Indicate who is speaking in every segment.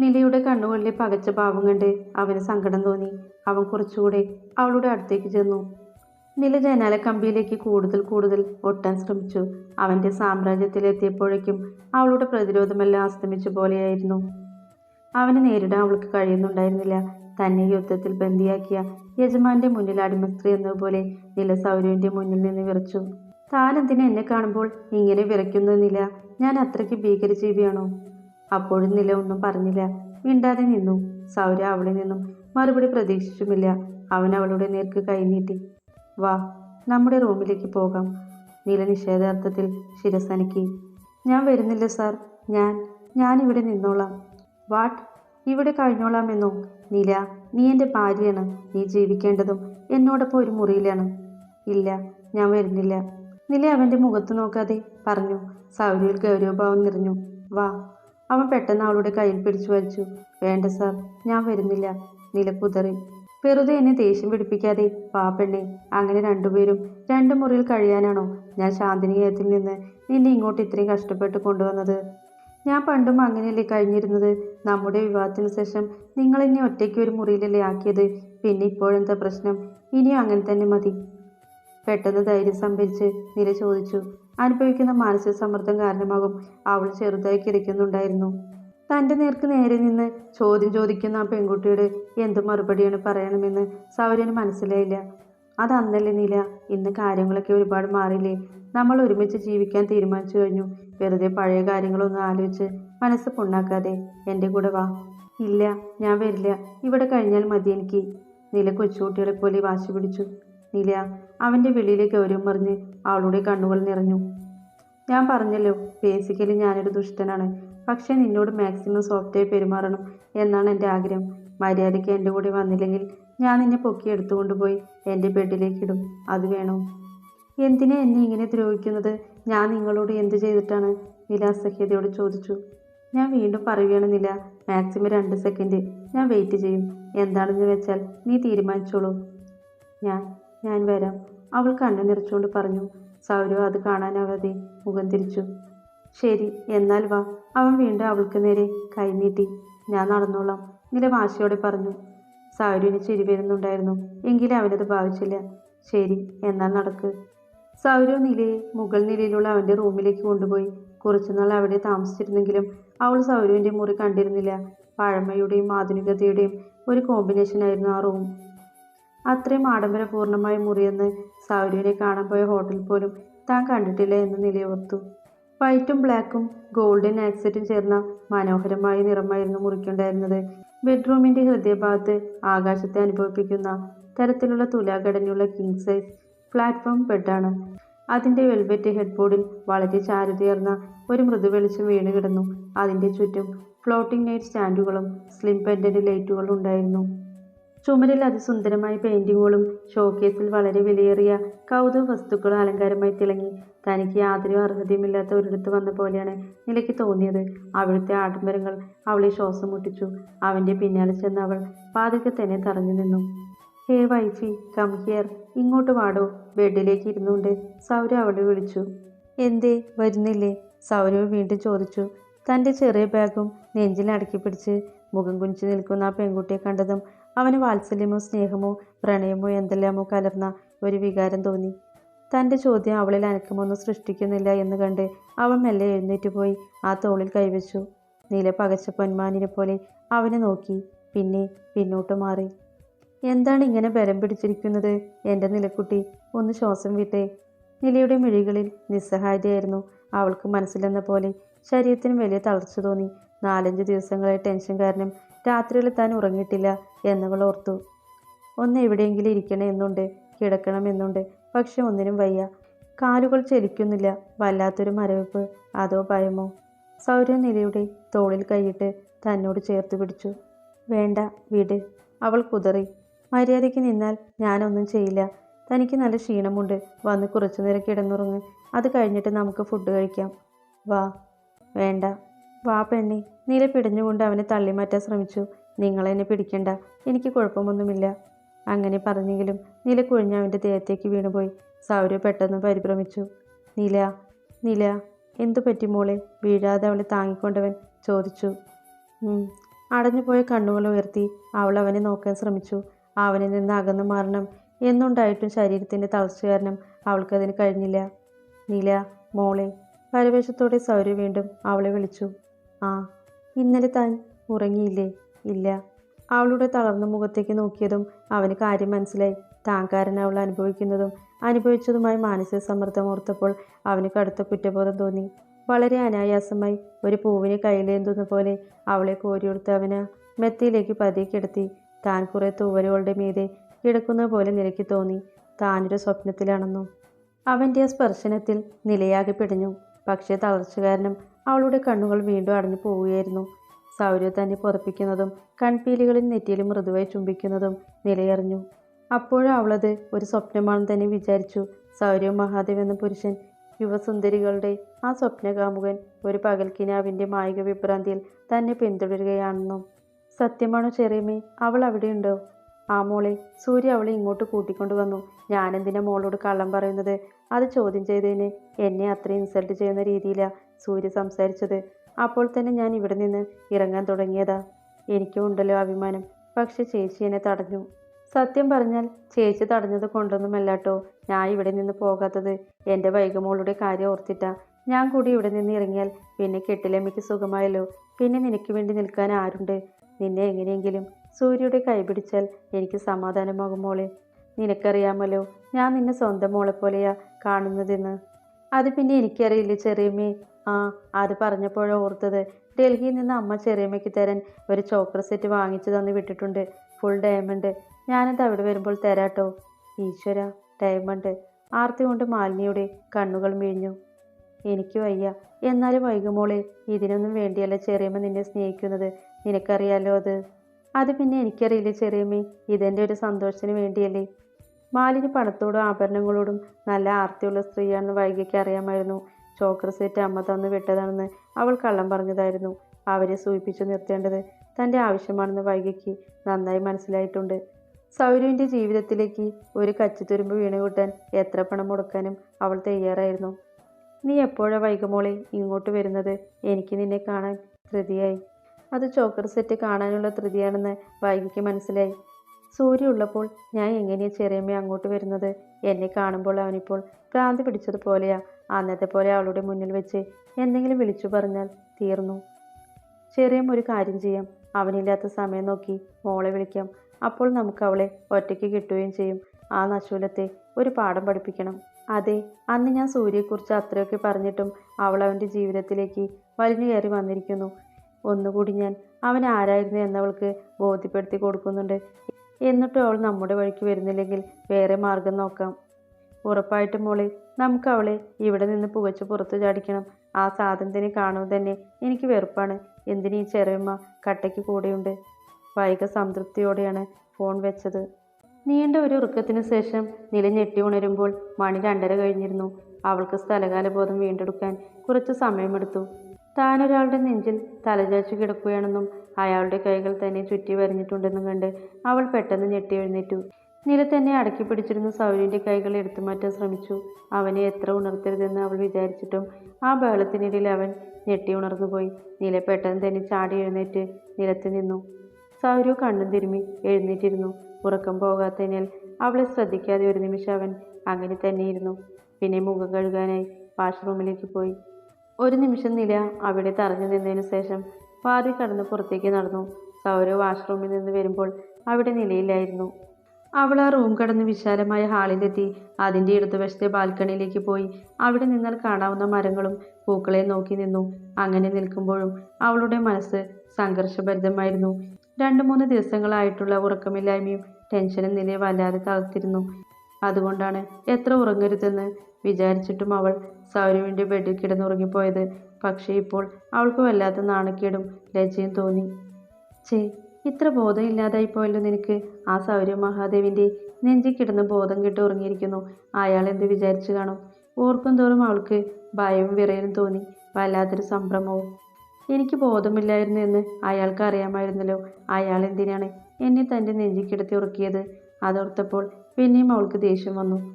Speaker 1: നിലയുടെ കണ്ണുകളിലെ പകച്ച ഭാവം കണ്ട് അവന് സങ്കടം തോന്നി. അവൻ കുറച്ചുകൂടെ അവളുടെ അടുത്തേക്ക് ചെന്നു. നില ജനാല കമ്പിയിലേക്ക് കൂടുതൽ കൂടുതൽ ഒട്ടാൻ ശ്രമിച്ചു. അവന്റെ സാമ്രാജ്യത്തിലെത്തിയപ്പോഴേക്കും അവളുടെ പ്രതിരോധമെല്ലാം അസ്തമിച്ച പോലെയായിരുന്നു. അവനെ നേരിടാൻ അവൾക്ക് കഴിയുന്നുണ്ടായിരുന്നില്ല. തന്നെ യുദ്ധത്തിൽ ബന്ദിയാക്കിയ യജമാന്റെ മുന്നിൽ അടിമസ്ത്രീ എന്നതുപോലെ നില സൗരവിന്റെ മുന്നിൽ നിന്ന് വിറച്ചു. താൻ എന്തിനാ എന്നെ കാണുമ്പോൾ ഇങ്ങനെ വിറയ്ക്കുന്ന നില? ഞാൻ അത്രയ്ക്ക് ഭീകരജീവിയാണോ? അപ്പോഴും നില ഒന്നും പറഞ്ഞില്ല. മിണ്ടാതെ നിന്നു. സൗര അവളിൽ നിന്നും മറുപടി പ്രതീക്ഷിച്ചുമില്ല. അവൻ അവളുടെ നേർക്ക് കൈനീട്ടി വാ നമ്മുടെ റൂമിലേക്ക് പോകാം നില നിഷേധാർത്ഥത്തിൽ ശിരസനക്കി. ഞാൻ വരുന്നില്ല സാർ. ഞാൻ ഞാൻ ഇവിടെ നിന്നോളാം. വാട്ട്? ഇവിടെ കഴിഞ്ഞോളാമെന്നോ? നില നീ എന്റെ ഭാര്യയാണ്. നീ ജീവിക്കേണ്ടതും എന്നോടൊപ്പം ഒരു മുറിയിലാണ്. ഇല്ല ഞാൻ വരുന്നില്ല. നില അവന്റെ മുഖത്ത് നോക്കാതെ പറഞ്ഞു. സൗരയിൽ ഗൗരവഭാവം നിറഞ്ഞു. വാ അവൻ പെട്ടെന്ന് അവളുടെ കയ്യിൽ പിടിച്ചു വലിച്ചു. വേണ്ട സാർ ഞാൻ വരുന്നില്ല. നിലക്കുതറി കുതറി. വെറുതെ എന്നെ ദേഷ്യം പിടിപ്പിക്കാതെ പാപ്പെണ്ണെ പെണ്ണെ അങ്ങനെ രണ്ടുപേരും രണ്ട് മുറിയിൽ കഴിയാനാണോ? ഞാൻ ശാന്തിനികേയത്തിൽ നിന്ന് നിന്നെ ഇങ്ങോട്ട് ഇത്രയും കഷ്ടപ്പെട്ട് കൊണ്ടുവന്നത്. ഞാൻ പണ്ടും അങ്ങനെയല്ലേ കഴിഞ്ഞിരുന്നത്. നമ്മുടെ വിവാഹത്തിന് ശേഷം നിങ്ങൾ എന്നെ ഒറ്റയ്ക്ക് ഒരു മുറിയിലല്ലേ ആക്കിയത്? പിന്നെ ഇപ്പോഴെന്താ പ്രശ്നം? ഇനിയും അങ്ങനെ തന്നെ മതി. പെട്ടെന്ന് ധൈര്യം സംഭരിച്ച് നില ചോദിച്ചു. അനുഭവിക്കുന്ന മാനസിക സമ്മർദ്ദം കാരണമാകും അവൾ ചെറുതായി കിടക്കുന്നുണ്ടായിരുന്നു. തന്റെ നേർക്ക് നേരെ നിന്ന് ചോദ്യം ചോദിക്കുന്ന ആ പെൺകുട്ടിയോട് എന്ത് മറുപടിയാണ് പറയണമെന്ന് സൗര്യന് മനസ്സിലായില്ല. അത് അന്നല്ലേ നില? ഇന്ന് കാര്യങ്ങളൊക്കെ ഒരുപാട് മാറിയില്ലേ? നമ്മൾ ഒരുമിച്ച് ജീവിക്കാൻ തീരുമാനിച്ചു കഴിഞ്ഞു. വെറുതെ പഴയ കാര്യങ്ങളൊന്നും ആലോചിച്ച് മനസ്സ് പുണ്ണാക്കാതെ. എന്റെ കൂടെ വാ. ഇല്ല ഞാൻ വരില്ല. ഇവിടെ കഴിഞ്ഞാൽ മതി എനിക്ക്. നില കൊച്ചുകുട്ടികളെ പോലെ വാശി പിടിച്ചു. നില അവന്റെ വെളിയിലെ ഗൗരവം പറഞ്ഞ് അവളുടെ കണ്ണുകൾ നിറഞ്ഞു. ഞാൻ പറഞ്ഞല്ലോ ബേസിക്കലി ഞാനൊരു ദുഷ്ടനാണ്. പക്ഷേ നിന്നോട് മാക്സിമം സോഫ്റ്റായി പെരുമാറണം എന്നാണ് എന്റെ ആഗ്രഹം. മര്യാദയ്ക്ക് എന്റെ കൂടെ വന്നില്ലെങ്കിൽ ഞാൻ നിന്നെ പൊക്കി എടുത്തുകൊണ്ടുപോയി എന്റെ ബെഡിലേക്ക് ഇടും. അത് വേണോ? എന്തിനെ എന്നെ ഇങ്ങനെ ദ്രോഹിക്കുന്നത്? ഞാൻ നിങ്ങളോട് എന്ത് ചെയ്തിട്ടാണ്? നില അസഹ്യതയോട് ചോദിച്ചു. ഞാൻ വീണ്ടും പറയുകയാണ് നില മാക്സിമം രണ്ട് സെക്കൻഡ് ഞാൻ വെയിറ്റ് ചെയ്യും. എന്താണെന്ന് വെച്ചാൽ നീ തീരുമാനിച്ചോളൂ. ഞാൻ ഞാൻ വരാം. അവൾ കണ്ണു നിറച്ചുകൊണ്ട് പറഞ്ഞു. സൗരവ് അത് കാണാനാവാതെ മുഖം തിരിച്ചു. ശരി എന്നാൽ വാ. അവൻ വീണ്ടും അവൾക്ക് നേരെ കൈനീട്ടി ഞാൻ നടന്നോളാം ഇങ്ങനെ വാശിയോടെ പറഞ്ഞു. സൗരവിന് ചിരി വരുന്നുണ്ടായിരുന്നു. എങ്കിലും അവനത് ഭാവിച്ചില്ല. ശരി എന്നാൽ നടക്ക്. സൗരവ് നിലയെ മുകൾ നിലയിലുള്ള അവന്റെ റൂമിലേക്ക് കൊണ്ടുപോയി. കുറച്ചുനാൾ അവിടെ താമസിച്ചിരുന്നെങ്കിലും അവൾ സൗരവിന്റെ മുറി കണ്ടിരുന്നില്ല. പഴമയുടെയും ആധുനികതയുടെയും ഒരു കോമ്പിനേഷനായിരുന്നു ആ റൂം അത്രയും ആഡംബരപൂർണമായ മുറിയെന്ന് സൗരവിനെ കാണാൻ പോയ ഹോട്ടൽ പോലും താൻ കണ്ടിട്ടില്ല എന്ന് നിലയോർത്തു വൈറ്റും ബ്ലാക്കും ഗോൾഡൻ ആക്സറ്റും ചേർന്ന മനോഹരമായ നിറമായിരുന്നു മുറിക്കുണ്ടായിരുന്നത്. ബെഡ്റൂമിന്റെ ഹൃദയഭാഗത്ത് ആകാശത്തെ അനുഭവിപ്പിക്കുന്ന തരത്തിലുള്ള തുലാഘടനയുള്ള കിങ് സൈസ് പ്ലാറ്റ്ഫോം ബെഡാണ് അതിന്റെ വെൽവെറ്റ് ഹെഡ്ബോർഡിൽ വളരെ ചാരുതയർന്ന ഒരു മൃദു വെളിച്ചം വീണ് കിടന്നു. അതിന്റെ ചുറ്റും ഫ്ലോട്ടിംഗ് നൈറ്റ് സ്റ്റാൻഡുകളും സ്ലിം പെൻഡന്റ് ലൈറ്റുകളും ഉണ്ടായിരുന്നു. ചുമരിൽ അതിസുന്ദരമായ പെയിന്റിങ്ങുകളും ഷോക്കേസിൽ വളരെ വിലയേറിയ കൗതുക വസ്തുക്കളും അലങ്കാരമായി തിളങ്ങി. തനിക്ക് യാതൊരു അർഹതയുമില്ലാത്ത ഒരിടത്ത് വന്ന പോലെയാണ് നിലയ്ക്ക് തോന്നിയത്. അവിടുത്തെ ആഡംബരങ്ങൾ അവളെ ശ്വാസം മുട്ടിച്ചു. അവന്റെ പിന്നാലെ ചെന്ന് അവൾ പാതിക്കെ തന്നെ തറഞ്ഞു നിന്നു. Hey wifey come here. ഇങ്ങോട്ട് വാടോ. ബെഡിലേക്ക് ഇരുന്നുകൊണ്ട് സൗര അവളെ വിളിച്ചു. എന്തേ? വരുന്നില്ലേ? സൗരവ് വീണ്ടും ചോദിച്ചു. തന്റെ ചെറിയ ബാഗും നെഞ്ചിൽ അടക്കി പിടിച്ച് മുഖം കുനിച്ച് നിൽക്കുന്ന ആ പെൺകുട്ടിയെ കണ്ടതും അവന് വാത്സല്യമോ സ്നേഹമോ പ്രണയമോ എന്തെല്ലാമോ കലർന്ന ഒരു വികാരം തോന്നി. തന്റെ ചോദ്യം അവളിൽ അനക്കമൊന്നും സൃഷ്ടിക്കുന്നില്ല എന്ന് കണ്ട് അവൻ മെല്ലെ എഴുന്നേറ്റ് പോയി ആ തോളിൽ കൈവച്ചു. നീല പകച്ച പൊന്മാനിനെ പോലെ അവനെ നോക്കി പിന്നെ പിന്നോട്ട് മാറി. എന്താണ് ഇങ്ങനെ ബലം പിടിച്ചിരിക്കുന്നത്? എന്റെ നിലക്കുട്ടി ഒന്ന് ശ്വാസം വിട്ടേ. നിലയുടെ മിഴികളിൽ നിസ്സഹായതയായിരുന്നു അവൾക്ക് മനസ്സിലെന്ന പോലെ ശരീരത്തിന് വലിയ തളർച്ച തോന്നി. നാലഞ്ച് ദിവസങ്ങളായി ടെൻഷൻ കാരണം രാത്രിയിൽ താൻ ഉറങ്ങിയിട്ടില്ല. എന്നവൾ ഓർത്തു. ഒന്ന് എവിടെയെങ്കിലും ഇരിക്കണമെന്നുണ്ട് കിടക്കണമെന്നുണ്ട് പക്ഷെ ഒന്നിനും വയ്യ. കാലുകൾ ചലിക്കുന്നില്ല വല്ലാത്തൊരു മരവിപ്പ്. അതോ ഭയമോ? സൗര്യനിലയുടെ തോളിൽ കൈയിട്ട് തന്നോട് ചേർത്ത് പിടിച്ചു. വേണ്ട വിട്. അവൾ കുതറി. മര്യാദയ്ക്ക് നിന്നാൽ ഞാനൊന്നും ചെയ്യില്ല. തനിക്ക് നല്ല ക്ഷീണമുണ്ട്. വന്ന് കുറച്ചു നേരം കിടന്നുറങ്ങ്. അത് കഴിഞ്ഞിട്ട് നമുക്ക് ഫുഡ് കഴിക്കാം. വാ. വേണ്ട. വാ പെണ്ണി. നില പിടിഞ്ഞുകൊണ്ട് അവനെ തള്ളിമാറ്റാൻ ശ്രമിച്ചു. നിങ്ങളെന്നെ പിടിക്കണ്ട. എനിക്ക് കുഴപ്പമൊന്നുമില്ല. അങ്ങനെ പറഞ്ഞെങ്കിലും നില കുഴിഞ്ഞ് അവന്റെ ദേഹത്തേക്ക് വീണുപോയി. സൗരവ് പെട്ടെന്ന് പരിഭ്രമിച്ചു. നില നില എന്തു പറ്റി മോളെ? വീഴാതെ അവളെ താങ്ങിക്കൊണ്ടവൻ ചോദിച്ചു. "ഉം, അടഞ്ഞുപോയ കണ്ണുകൾ ഉയർത്തി അവൾ അവനെ നോക്കാൻ ശ്രമിച്ചു. അവനിൽ നിന്ന് അകന്നു മാറണം എന്നുണ്ടായിട്ടും ശരീരത്തിന്റെ തളർച്ച കാരണം അവൾക്കതിന് കഴിഞ്ഞില്ല. നില മോളെ പരവേശത്തോടെ സൗര്യ വീണ്ടും അവളെ വിളിച്ചു. ആ ഇന്നലെ താൻ ഉറങ്ങിയില്ലേ? ഇല്ല. അവളുടെ തളർന്ന മുഖത്തേക്ക് നോക്കിയതും അവന് കാര്യം മനസ്സിലായി. താൻ കാരണം അവൾ അനുഭവിക്കുന്നതും. അനുഭവിച്ചതുമായി മാനസിക സമ്മർദ്ദം ഓർത്തപ്പോൾ അവന് കടുത്ത കുറ്റബോധം തോന്നി. വളരെ അനായാസമായി ഒരു പൂവിനെ കയ്യിലേന്തുന്ന പോലെ അവളെ കോരിയെടുത്ത് അവന് മെത്തയിലേക്ക് പതിയെ കിടത്തി. താൻ കുറേ തൂവലുകളുടെ മീതെ കിടക്കുന്ന പോലെ നിലയ്ക്ക് തോന്നി. താനൊരു സ്വപ്നത്തിലാണെന്നു. അവന്റെ ആ സ്പർശനത്തിൽ നിലയാകെ പിടഞ്ഞു. പക്ഷേ തളർച്ച കാരണം അവളുടെ കണ്ണുകൾ വീണ്ടും അടഞ്ഞു പോവുകയായിരുന്നു. സൗര്യ തന്നെ പുറപ്പിക്കുന്നതും കൺപീലികളിൽ നെറ്റിയിൽ മൃദുവായി ചുംബിക്കുന്നതും നിലയറിഞ്ഞു അപ്പോഴും അവളത് ഒരു സ്വപ്നമാണെന്ന് തന്നെ വിചാരിച്ചു. സൗരവ് മഹാദേവ് എന്ന പുരുഷൻ യുവസുന്ദരികളുടെ ആ സ്വപ്നകാമുകൻ ഒരു പകൽക്കിനാവിന്റെ മായിക വിഭ്രാന്തിയിൽ തന്നെ പിന്തുടരുകയാണെന്നും സത്യമാണോ ചെറിയമേ അവൾ അവിടെയുണ്ടോ? ആ മോളെ സൂര്യ അവളെ ഇങ്ങോട്ട് കൂട്ടിക്കൊണ്ടുവന്നു ഞാനെന്തിനാ മോളോട് കള്ളം പറയുന്നത്? അത് ചോദ്യം ചെയ്തതിന് എന്നെ അത്രയും ഇൻസൾട്ട് ചെയ്യുന്ന രീതിയിലാണ് സൂര്യ സംസാരിച്ചത്. അപ്പോൾ തന്നെ ഞാൻ ഇവിടെ നിന്ന് ഇറങ്ങാൻ തുടങ്ങിയതാ. എനിക്കും ഉണ്ടല്ലോ അഭിമാനം. പക്ഷെ ചേച്ചി എന്നെ തടഞ്ഞു. സത്യം പറഞ്ഞാൽ ചേച്ചി തടഞ്ഞത് കൊണ്ടൊന്നുമല്ലാട്ടോ. ഞാൻ ഇവിടെ നിന്ന് പോകാത്തത് എന്റെ വൈകമോളുടെ കാര്യം ഓർത്തിട്ടാ. ഞാൻ കൂടി ഇവിടെ നിന്ന് ഇറങ്ങിയാൽ പിന്നെ കെട്ടിലമ്മയ്ക്ക് സുഖമായല്ലോ. പിന്നെ നിനക്ക് വേണ്ടി നിൽക്കാൻ ആരുണ്ട്? നിന്നെ എങ്ങനെയെങ്കിലും സൂര്യയുടെ കൈപിടിച്ചാൽ എനിക്ക് സമാധാനമാകും മോളെ. നിനക്കറിയാമല്ലോ ഞാൻ നിന്നെ സ്വന്തം മോളെ പോലെയാ കാണുന്നതെന്ന്. അത് പിന്നെ എനിക്കറിയില്ല ചെറിയമ്മേ. ആ അത് പറഞ്ഞപ്പോഴോ ഓർത്തത്. ഡൽഹിയിൽ നിന്ന് അമ്മ ചെറിയമ്മയ്ക്ക് തരാൻ ഒരു ചോക്കർ സെറ്റ് വാങ്ങിച്ചു തന്ന് വിട്ടിട്ടുണ്ട്. ഫുൾ ഡയമണ്ട് ഞാനത് അവിടെ വരുമ്പോൾ തരാട്ടോ. ഈശ്വര ഡയമണ്ട് ആർത്തി കൊണ്ട് മാലിനിയുടെ കണ്ണുകൾ വീഴ്ഞ്ഞു എനിക്ക് വയ്യ. എന്നാലും വൈകുമോളെ ഇതിനൊന്നും വേണ്ടിയല്ല ചെറിയമ്മ നിന്നെ സ്നേഹിക്കുന്നത്. നിനക്കറിയാലോ അത്? അത് പിന്നെ എനിക്കറിയില്ല ചെറിയമ്മേ ഇതെന്റെ ഒരു സന്തോഷത്തിന് വേണ്ടിയല്ലേ? മാലിന് പണത്തോടും ആഭരണങ്ങളോടും നല്ല ആർത്തിയുള്ള സ്ത്രീയാണെന്ന് വൈകിക്ക് അറിയാമായിരുന്നു. ചോക്കർ സെറ്റ് അമ്മ തന്നു വിട്ടതാണെന്ന് അവൾ കള്ളം പറഞ്ഞതായിരുന്നു. അവരെ സൂചിപ്പിച്ചു നിർത്തേണ്ടത് തന്റെ ആവശ്യമാണെന്ന് വൈകിക്ക് നന്നായി മനസ്സിലായിട്ടുണ്ട്. സൗരുവിന്റെ ജീവിതത്തിലേക്ക് ഒരു കച്ചിത്തുരുമ്പ് വീണുകൂട്ടാൻ എത്ര പണം മുടക്കാനും അവൾ തയ്യാറായിരുന്നു. നീ എപ്പോഴാ വൈകുമോളെ ഇങ്ങോട്ട് വരുന്നത്? എനിക്ക് നിന്നെ കാണാൻ ധൃതിയായി. അത് ചോക്കർ സെറ്റ് കാണാനുള്ള ധൃതിയാണെന്ന് വൈകിക്ക് മനസ്സിലായി. സൂര്യ ഉള്ളപ്പോൾ ഞാൻ എങ്ങനെയാണ് ചെറിയമ്മ അങ്ങോട്ട് വരുന്നത്? എന്നെ കാണുമ്പോൾ അവനിപ്പോൾ ഭ്രാന്തി പിടിച്ചതുപോലെയാ. അന്നത്തെ പോലെ അവളുടെ മുന്നിൽ വെച്ച് എന്തെങ്കിലും വിളിച്ചു പറഞ്ഞാൽ തീർന്നു. ചെറിയം ഒരു കാര്യം ചെയ്യാം. അവനില്ലാത്ത സമയം നോക്കി മോളെ വിളിക്കാം. അപ്പോൾ നമുക്ക് അവളെ ഒറ്റയ്ക്ക് കിട്ടുകയും ചെയ്യും. ആ നശൂലത്തെ ഒരു പാഠം പഠിപ്പിക്കണം. അതെ അന്ന് ഞാൻ സൂര്യയെക്കുറിച്ച് അത്രയൊക്കെ പറഞ്ഞിട്ടും അവൾ അവന്റെ ജീവിതത്തിലേക്ക് വലിഞ്ഞു കയറി വന്നിരിക്കുന്നു. ഒന്നുകൂടി ഞാൻ അവൻ ആരായിരുന്നു എന്നവൾക്ക് ബോധ്യപ്പെടുത്തി കൊടുക്കുന്നുണ്ട്. എന്നിട്ടും അവൾ നമ്മുടെ വഴിക്ക് വരുന്നില്ലെങ്കിൽ വേറെ മാർഗം നോക്കാം. ഉറപ്പായിട്ടും മോളെ നമുക്ക് അവളെ ഇവിടെ നിന്ന് പുകച്ച് പുറത്തു ചാടിക്കണം. ആ സാധനത്തിനെ കാണുമ്പോൾ തന്നെ എനിക്ക് വെറുപ്പാണ്. എന്തിനീ ചെറിയമ്മ കട്ടയ്ക്ക് കൂടെയുണ്ട്? വൈക സംതൃപ്തിയോടെയാണ് ഫോൺ വെച്ചത്. നീണ്ട ഒരു ഉറക്കത്തിനു ശേഷം നില ഞെട്ടി ഉണരുമ്പോൾ മണി രണ്ടര കഴിഞ്ഞിരുന്നു. അവൾക്ക് സ്ഥലകാലബോധം വീണ്ടെടുക്കാൻ കുറച്ച് സമയമെടുത്തു. താനൊരാളുടെ നെഞ്ചിൽ തലചാച്ചു കിടക്കുകയാണെന്നും അയാളുടെ കൈകൾ തന്നെ ചുറ്റി വരഞ്ഞിട്ടുണ്ടെന്നും കണ്ട് അവൾ പെട്ടെന്ന് ഞെട്ടി എഴുന്നേറ്റു. നില തന്നെ അടക്കി പിടിച്ചിരുന്ന സൗര്യന്റെ കൈകൾ എടുത്തു മാറ്റാൻ ശ്രമിച്ചു. അവനെ എത്ര ഉണർത്തരുതെന്ന് അവൾ വിചാരിച്ചിട്ടും ആ ബഹളത്തിനിടയിൽ അവൻ ഞെട്ടി ഉണർന്നുപോയി. നില പെട്ടെന്ന് തന്നെ ചാടി എഴുന്നേറ്റ് നിലത്ത് നിന്നു. സൗരു കണ്ണും തിരുമ്മി എഴുന്നേറ്റിരുന്നു. ഉറക്കം പോകാത്തതിനാൽ അവളെ ശ്രദ്ധിക്കാതെ ഒരു നിമിഷം അവൻ അങ്ങനെ തന്നെയിരുന്നു. പിന്നെ മുഖം കഴുകാനായി വാഷ്റൂമിലേക്ക് പോയി. ഒരു നിമിഷം നില അവിടെ തറഞ്ഞു നിന്നതിനു ശേഷം പാതി കടന്ന് പുറത്തേക്ക് നടന്നു. സൗരവ് വാഷ്റൂമിൽ നിന്ന് വരുമ്പോൾ അവിടെ നിലയിലായിരുന്നു അവൾ ആ റൂം കടന്ന് വിശാലമായ ഹാളിലെത്തി. അതിന്റെ ഇടതുവശത്തെ ബാൽക്കണിയിലേക്ക് പോയി. അവിടെ നിന്നാൽ കാണാവുന്ന മരങ്ങളും പൂക്കളെ നോക്കി നിന്നു. അങ്ങനെ നിൽക്കുമ്പോഴും അവളുടെ മനസ്സ് സംഘർഷഭരിതമായിരുന്നു. രണ്ട് മൂന്ന് ദിവസങ്ങളായിട്ടുള്ള ഉറക്കമില്ലായ്മയും ടെൻഷനും നിലയെ വല്ലാതെ തളർത്തിരുന്നു അതുകൊണ്ടാണ് എത്ര ഉറങ്ങരുതെന്ന് വിചാരിച്ചിട്ടും അവൾ സൗരവിന്റെ ബെഡിൽ കിടന്നുറങ്ങിപ്പോയത്. പക്ഷേ ഇപ്പോൾ അവൾക്ക് വല്ലാത്ത നാണക്കേടും ലജ്ജയും തോന്നി. ചേ ഇത്ര ബോധമില്ലാതായി പോയല്ലോ നിനക്ക്. ആ സൗര്യ മഹാദേവിന്റെ നെഞ്ചിൽ കിടന്ന് ബോധം കെട്ട് ഉറങ്ങിയിരിക്കുന്നു. അയാൾ എന്ത് വിചാരിച്ചു കാണും? ഓർക്കും തോറും അവൾക്ക് ഭയവും വിറയലും തോന്നി. വല്ലാത്തൊരു സംഭ്രമവും. എനിക്ക് ബോധമില്ലായിരുന്നു എന്ന് അയാൾക്ക് അറിയാമായിരുന്നല്ലോ. അയാൾ എന്തിനാണ് എന്നെ തന്റെ നെഞ്ചിൽ കിടത്തി ഉറക്കിയത്? അതോർത്തപ്പോൾ പിന്നെയും അവൾക്ക് ദേഷ്യം വന്നു.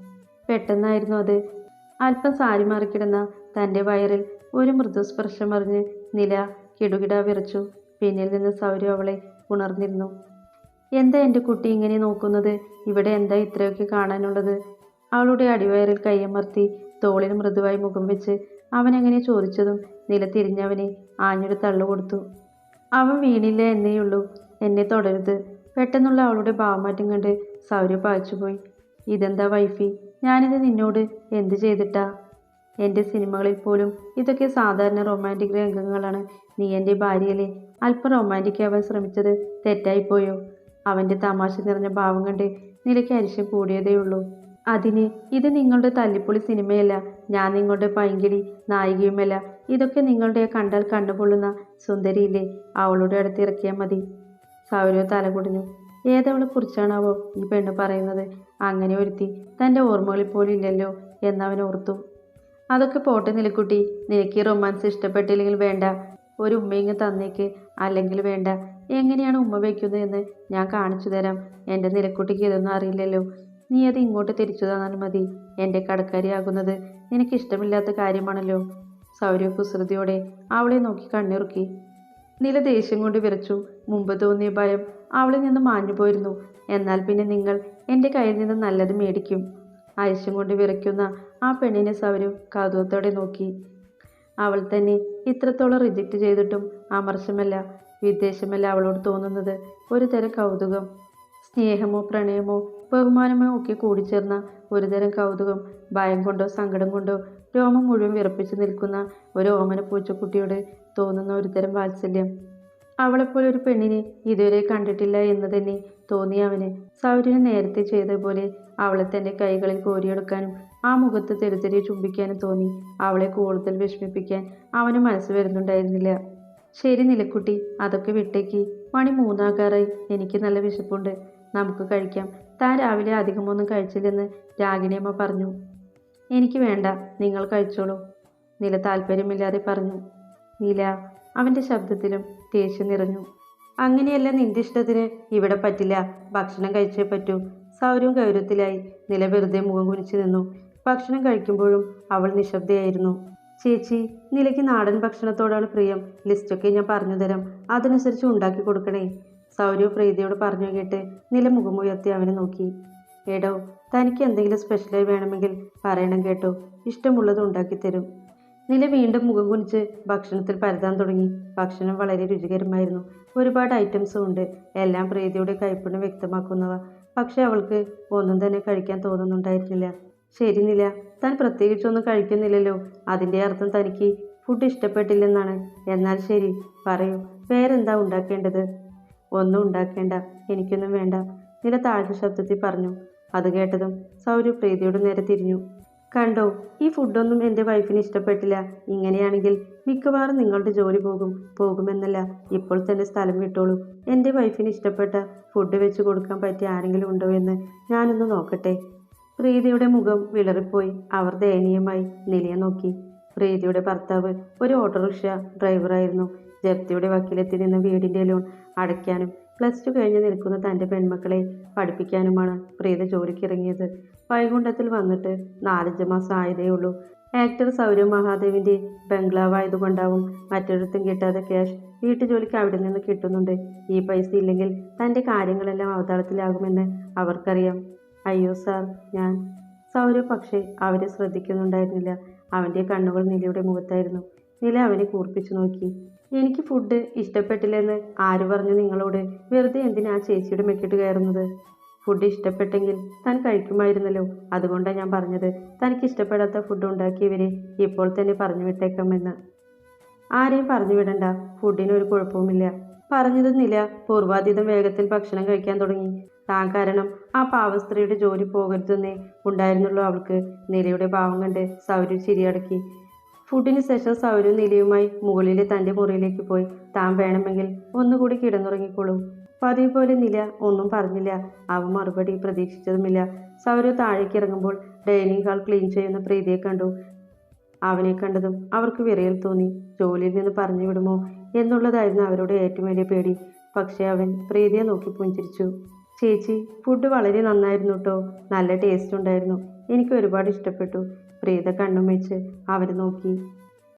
Speaker 1: പെട്ടെന്നായിരുന്നു അത്. അല്പം സാരി മാറിക്കിടന്ന തന്റെ വയറിൽ ഒരു മൃദുസ്പർശം അറിഞ്ഞ് നില കിടുകിട വിറച്ചു. പിന്നിൽ നിന്ന് സൗരവ് അവളെ ഉണർന്നിരുന്നു. എന്താ എന്റെ കുട്ടി ഇങ്ങനെ നോക്കുന്നത്? ഇവിടെ എന്താ ഇത്രയൊക്കെ കാണാനുള്ളത്? അവളുടെ അടിവയറിൽ കയ്യമർത്തി തോളിൽ മൃദുവായി മുഖം വെച്ച് അവൻ എങ്ങനെ ചോദിച്ചതും നില തിരിഞ്ഞവനെ ആഞ്ഞൊരു തള്ളു കൊടുത്തു അവൻ വീണില്ല എന്നേയുള്ളൂ. എന്നെ തുടരുത്. പെട്ടെന്നുള്ള അവളുടെ ഭാവമാറ്റം കണ്ട് സൗര്യ പകച്ചുപോയി ഇതെന്താ വൈഫി? ഞാനിത് നിന്നോട് എന്ത് ചെയ്തിട്ടാ? എന്റെ സിനിമകളിൽ പോലും ഇതൊക്കെ സാധാരണ റൊമാന്റിക് രംഗങ്ങളാണ്. നീ എന്റെ ഭാര്യയിലെ അല്പം റൊമാന്റിക് ആവാൻ ശ്രമിച്ചത് തെറ്റായിപ്പോയോ? അവന്റെ തമാശ നിറഞ്ഞ ഭാവം കണ്ട് നിലയ്ക്ക് അരിശം കൂടിയതേയുള്ളൂ അതിന് ഇത് നിങ്ങളുടെ തല്ലിപ്പൊളി സിനിമയല്ല. ഞാൻ നിങ്ങളുടെ പൈങ്കിളി നായികയുമല്ല. ഇതൊക്കെ നിങ്ങളുടെ കണ്ടാൽ കണ്ണുപൊള്ളുന്ന സുന്ദരിയില്ലേ? അവളുടെ അടുത്ത് ഇറക്കിയാൽ മതി. സൗരവ് തലകുടിഞ്ഞു. ഏതവളെ കുറിച്ചാണാവോ ഈ പെണ്ണ് പറയുന്നത്? അങ്ങനെ ഒരുത്തി തന്റെ ഓർമ്മകളിൽ പോലും ഇല്ലല്ലോ എന്നവൻ ഓർത്തു. അതൊക്കെ പോട്ടെ നിലക്കുട്ടി. നിനക്ക് ഈ റൊമാൻസ് ഇഷ്ടപ്പെട്ടില്ലെങ്കിൽ വേണ്ട. ഒരു ഉമ്മയിങ്ങ് തന്നേക്ക്. അല്ലെങ്കിൽ വേണ്ട. എങ്ങനെയാണ് ഉമ്മ വയ്ക്കുന്നതെന്ന് ഞാൻ കാണിച്ചു തരാം. എന്റെ നിലക്കുട്ടിക്ക് ഇതൊന്നും അറിയില്ലല്ലോ. നീ അത് ഇങ്ങോട്ട് തിരിച്ചു തന്നാൽ മതി. എന്റെ കടക്കാരിയാകുന്നത് നിനക്ക് ഇഷ്ടമില്ലാത്ത കാര്യമാണല്ലോ. സൗര്യ കുസൃതിയോടെ അവളെ നോക്കി കണ്ണിറുക്കി. നില ദേഷ്യം കൊണ്ട് വിറച്ചു. മുമ്പ് തോന്നിയ ഭയം അവളിൽ നിന്ന് മാഞ്ഞു പോയിരുന്നു എന്നാൽ പിന്നെ നിങ്ങൾ എന്റെ കയ്യിൽ നിന്ന് നല്ലത് മേടിക്കും. അരിശം കൊണ്ട് വിറയ്ക്കുന്ന ആ പെണ്ണിനെ സൗരവ് കൗതുകത്തോടെ നോക്കി. അവൾ തന്നെ ഇത്രത്തോളം റിജക്റ്റ് ചെയ്തിട്ടും അമർശമല്ല വിദ്വേഷമല്ല അവളോട് തോന്നുന്നത്. ഒരുതരം കൗതുകം സ്നേഹമോ പ്രണയമോ ബഹുമാനമോ ഒക്കെ കൂടിച്ചേർന്ന ഒരുതരം കൗതുകം ഭയം കൊണ്ടോ സങ്കടം കൊണ്ടോ രോമം മുഴുവൻ വിറപ്പിച്ചു നിൽക്കുന്ന ഒരു ഓമന പൂച്ചക്കുട്ടിയോട് തോന്നുന്ന ഒരുതരം വാത്സല്യം. അവളെപ്പോലെ ഒരു പെണ്ണിനെ ഇതുവരെ കണ്ടിട്ടില്ല എന്ന് തന്നെ തോന്നി അവന്. സൗര്യന് നേരത്തെ ചെയ്തതുപോലെ പോലെ അവളെ തന്റെ കൈകളിൽ കോരിയെടുക്കാനും ആ മുഖത്ത് തെരുത്തെരി ചുംബിക്കാനും തോന്നി. അവളെ കൂടുതൽ വിഷമിപ്പിക്കാൻ അവന് മനസ്സ് വരുന്നുണ്ടായിരുന്നില്ല. ശരി നിലക്കുട്ടി അതൊക്കെ വിട്ടേക്ക്. മണി മൂന്നാകാറായി. എനിക്ക് നല്ല വിശപ്പുണ്ട്. നമുക്ക് കഴിക്കാം. താൻ രാവിലെ അധികമൊന്നും കഴിച്ചില്ലെന്ന് രാഗിണിയമ്മ പറഞ്ഞു. എനിക്ക് വേണ്ട. നിങ്ങൾ കഴിച്ചോളൂ. നില താല്പര്യമില്ലാതെ പറഞ്ഞു. നീല അവന്റെ ശബ്ദത്തിലും ദേഷ്യം നിറഞ്ഞു. അങ്ങനെയല്ല നിന്റെ ഇഷ്ടത്തിന്? ഇവിടെ പറ്റില്ല. ഭക്ഷണം കഴിച്ചേ പറ്റൂ. സൗരവും ഗൗരവത്തിലായി നില വെറുതെ മുഖം കുനിച്ചു നിന്നു. ഭക്ഷണം കഴിക്കുമ്പോഴും അവൾ നിശബ്ദയായിരുന്നു. ചേച്ചി നിലയ്ക്ക് നാടൻ ഭക്ഷണത്തോടാണ് പ്രിയം. ലിസ്റ്റൊക്കെ ഞാൻ പറഞ്ഞു തരാം. അതനുസരിച്ച് ഉണ്ടാക്കി കൊടുക്കണേ. സൗരവ് പ്രീതിയോട് പറഞ്ഞു കേട്ട് നില മുഖമുയർത്തി അവനെ നോക്കി. എടോ തനിക്ക് എന്തെങ്കിലും സ്പെഷ്യലായി വേണമെങ്കിൽ പറയണം കേട്ടോ. ഇഷ്ടമുള്ളത് ഉണ്ടാക്കി തരും നില വീണ്ടും മുഖം കുനിച്ച് ഭക്ഷണത്തിൽ പരതാൻ തുടങ്ങി. ഭക്ഷണം വളരെ രുചികരമായിരുന്നു. ഒരുപാട് ഐറ്റംസും ഉണ്ട്. എല്ലാം പ്രീതിയുടെ കൈപ്പുണ്യം വ്യക്തമാക്കുന്നവ. പക്ഷേ അവൾക്ക് ഒന്നും തന്നെ കഴിക്കാൻ തോന്നുന്നുണ്ടായിരുന്നില്ല. ശരി നില താൻ പ്രത്യേകിച്ചൊന്നും കഴിക്കുന്നില്ലല്ലോ. അതിന്റെ അർത്ഥം തനിക്ക് ഫുഡ് ഇഷ്ടപ്പെട്ടില്ലെന്നാണ്. എന്നാൽ ശരി പറയൂ വേറെന്താ ഉണ്ടാക്കേണ്ടത്? ഒന്നും ഉണ്ടാക്കേണ്ട എനിക്കൊന്നും വേണ്ട നില താഴ്ന്ന ശബ്ദത്തിൽ പറഞ്ഞു. അത് കേട്ടതും സൗരവ് പ്രീതിയോട് നേരെ തിരിഞ്ഞു. കണ്ടോ ഈ ഫുഡൊന്നും എന്റെ വൈഫിന് ഇഷ്ടപ്പെട്ടില്ല. ഇങ്ങനെയാണെങ്കിൽ മിക്കവാറും നിങ്ങളുടെ ജോലി പോകും പോകുമെന്നല്ല. ഇപ്പോൾ തന്നെ സ്ഥലം വിട്ടോളൂ. എന്റെ വൈഫിന് ഇഷ്ടപ്പെട്ട ഫുഡ് വെച്ച് കൊടുക്കാൻ പറ്റിയ ആരെങ്കിലും ഉണ്ടോ എന്ന് ഞാനൊന്ന് നോക്കട്ടെ. പ്രീതിയുടെ മുഖം വിളറിപ്പോയി. അവർ ദയനീയമായി നിലയെ നോക്കി. പ്രീതിയുടെ ഭർത്താവ് ഒരു ഓട്ടോറിക്ഷ ഡ്രൈവറായിരുന്നു. ജപ്തിയുടെ വക്കീലെത്തി നിന്ന് വീടിന്റെ ലോൺ അടയ്ക്കാനും പ്ലസ് ടു കഴിഞ്ഞ് നിൽക്കുന്ന തന്റെ പെൺമക്കളെ പഠിപ്പിക്കാനുമാണ് പ്രീത ജോലിക്കിറങ്ങിയത്. വൈകുണ്ഠത്തിൽ വന്നിട്ട് നാലഞ്ച് മാസം ആയതേ ഉള്ളൂ. ആക്ടർ സൗരവ് മഹാദേവിന്റെ ബംഗ്ലാവായതുകൊണ്ടാവും മറ്റൊരിടത്തും കിട്ടാതെ ക്യാഷ് വീട്ടുജോലിക്ക് അവിടെ നിന്ന് കിട്ടുന്നുണ്ട്. ഈ പൈസ ഇല്ലെങ്കിൽ തന്റെ കാര്യങ്ങളെല്ലാം അവതാളത്തിലാകുമെന്ന് അവർക്കറിയാം. അയ്യോ സാർ ഞാൻ. സൗരവ് പക്ഷേ അവരെ ശ്രദ്ധിക്കുന്നുണ്ടായിരുന്നില്ല. അവന്റെ കണ്ണുകൾ നിലയുടെ മുഖത്തായിരുന്നു. നില അവനെ കൂർപ്പിച്ചു നോക്കി. എനിക്ക് ഫുഡ് ഇഷ്ടപ്പെട്ടില്ലെന്ന് ആര് പറഞ്ഞു നിങ്ങളോട്? വെറുതെ എന്തിനാ ചേച്ചിയുടെ മെക്കിട്ട് കയറുന്നത്? ഫുഡ് ഇഷ്ടപ്പെട്ടെങ്കിൽ താൻ കഴിക്കുമായിരുന്നല്ലോ. അതുകൊണ്ടാണ് ഞാൻ പറഞ്ഞത്. തനിക്ക് ഇഷ്ടപ്പെടാത്ത ഫുഡ് ഉണ്ടാക്കിയവരെ ഇപ്പോൾ തന്നെ പറഞ്ഞു വിട്ടേക്കാമെന്ന് ആരെയും പറഞ്ഞു വിടണ്ട. ഫുഡിന് ഒരു കുഴപ്പവുമില്ല. പറഞ്ഞത് പൂർവാതീതം വേഗത്തിൽ ഭക്ഷണം കഴിക്കാൻ തുടങ്ങി. താൻ കാരണം ആ പാവസ്ത്രീയുടെ ജോലി പോകരുതെന്നേ ഉണ്ടായിരുന്നുള്ളൂ അവൾക്ക്. നിലയുടെ ഭാവം കണ്ട് സൗരു ചിരിയടക്കി. ഫുഡിന് ശേഷം സൗരു നിലയുമായി മുകളിലെ തന്റെ മുറിയിലേക്ക് പോയി. താൻ വേണമെങ്കിൽ ഒന്നുകൂടി കിടന്നുറങ്ങിക്കോളൂ. പതിവ് പോലെ നില ഒന്നും പറഞ്ഞില്ല. അവ മറുപടി പ്രതീക്ഷിച്ചതുമില്ല. സൗരവ് താഴേക്ക് ഇറങ്ങുമ്പോൾ ഡൈനിങ് ഹാൾ ക്ലീൻ ചെയ്യുന്ന പ്രീതിയെ കണ്ടു. അവനെ കണ്ടതും അവർക്ക് വിറയൽ തോന്നി. ജോലിയിൽ നിന്ന് പറഞ്ഞു വിടുമോ എന്നുള്ളതായിരുന്നു അവരുടെ ഏറ്റവും വലിയ പേടി. പക്ഷേ അവൻ പ്രീതിയെ നോക്കി പുഞ്ചിരിച്ചു. ചേച്ചി ഫുഡ് വളരെ നന്നായിരുന്നു കേട്ടോ നല്ല ടേസ്റ്റ് ഉണ്ടായിരുന്നു. എനിക്ക് ഒരുപാട് ഇഷ്ടപ്പെട്ടു. പ്രീത കണ്ണും വെച്ച് അവരെ നോക്കി.